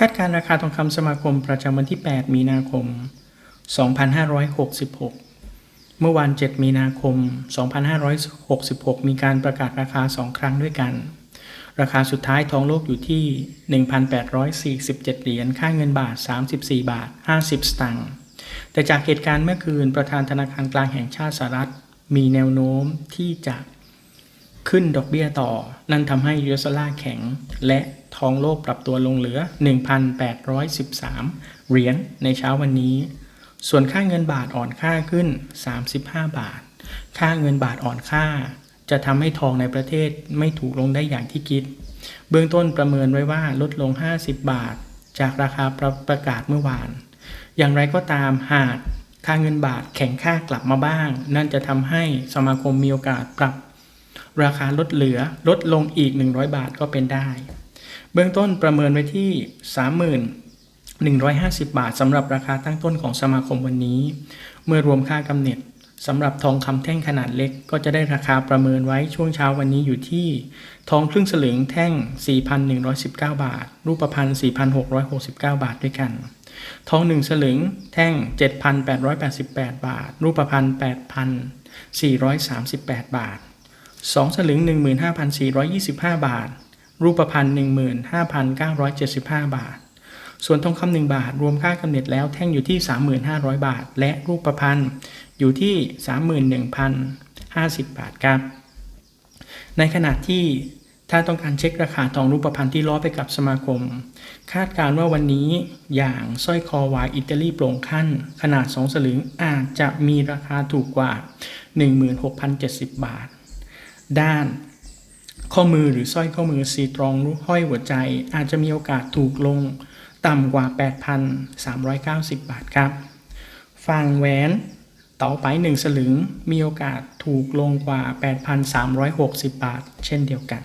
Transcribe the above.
คาดการราคาทองคำสมาคมประจำวันที่ 8 มีนาคม 2566 เมื่อวาน7 มีนาคม 2566 มีการประกาศราคา 2 ครั้งด้วยกัน ราคาสุดท้ายทองโลกอยู่ที่ 1,847 เหรียญ ค่าเงินบาท 34 บาท 50 สตางค์ แต่จากเหตุการณ์เมื่อคืนประธานธนาคารกลางแห่งชาติสหรัฐ มีแนวโน้มที่จะ ขึ้นดอกเบี้ยต่อ นั่นทำให้ยูเอสดอลลาร์แข็ง และทองโลกปรับตัวลงเหลือ 1,813 เหรียญในเช้าวันนี้ ส่วนค่าเงินบาทอ่อนค่าขึ้น 35 บาท ค่าเงินบาทอ่อนค่า จะทำให้ทองในประเทศไม่ถูกลงได้อย่างที่คิด เบื้องต้นประเมินไว้ว่าลดลง 50 บาท จากราคาประประกาศเมื่อวาน อย่างไรก็ตามหากค่าเงินบาทแข็งค่ากลับมาบ้าง นั่นจะทำให้สมาคมมีโอกาสปรับ ราคาลดเหลือลดลงอีก 100 บาทก็เป็นได้ เบื้องต้นประเมินไว้ที่30,150 บาทสำหรับราคาตั้งต้นของสมาคมวันนี้ เมื่อรวมค่ากำเนิดสำหรับทองคำแท่งขนาดเล็กก็จะได้ราคาประเมินไว้ช่วงเช้าวันนี้อยู่ที่ ทองครึ่งสลึงแท่ง 4,119 บาท รูปพรรณ4,669 บาทด้วยกัน ทอง1สลึงแท่ง 7,888 บาท รูปพรรณ8,438 บาท 2 สลึง 15,425 บาท รูปพรรณ15,975 บาท ส่วนทองคำ1บาท รวมค่ากำเนิดแล้วแท่งอยู่ที่ 3,500 บาท และรูปพรรณอยู่ที่ 31,050 บาทครับ ในขณะที่ถ้าต้องการเช็คราคาทองรูปพรรณที่ล้อไปกับสมาคม คาดการณ์ว่าวันนี้อย่างสร้อยคอวายอิตาลีโปร่งขั้น ขนาด 2 สลึงอาจจะมีราคาถูกกว่า 16,070 บาท ด้านข้อมือหรือสร้อยข้อมือซีตรองรูห้อยหัวใจ อาจจะมีโอกาสถูกลงต่ำกว่า 8,390 บาทครับฝั่งแหวนต่อไป1สลึงมีโอกาสถูกลงกว่า 8,360 บาท เช่นเดียวกัน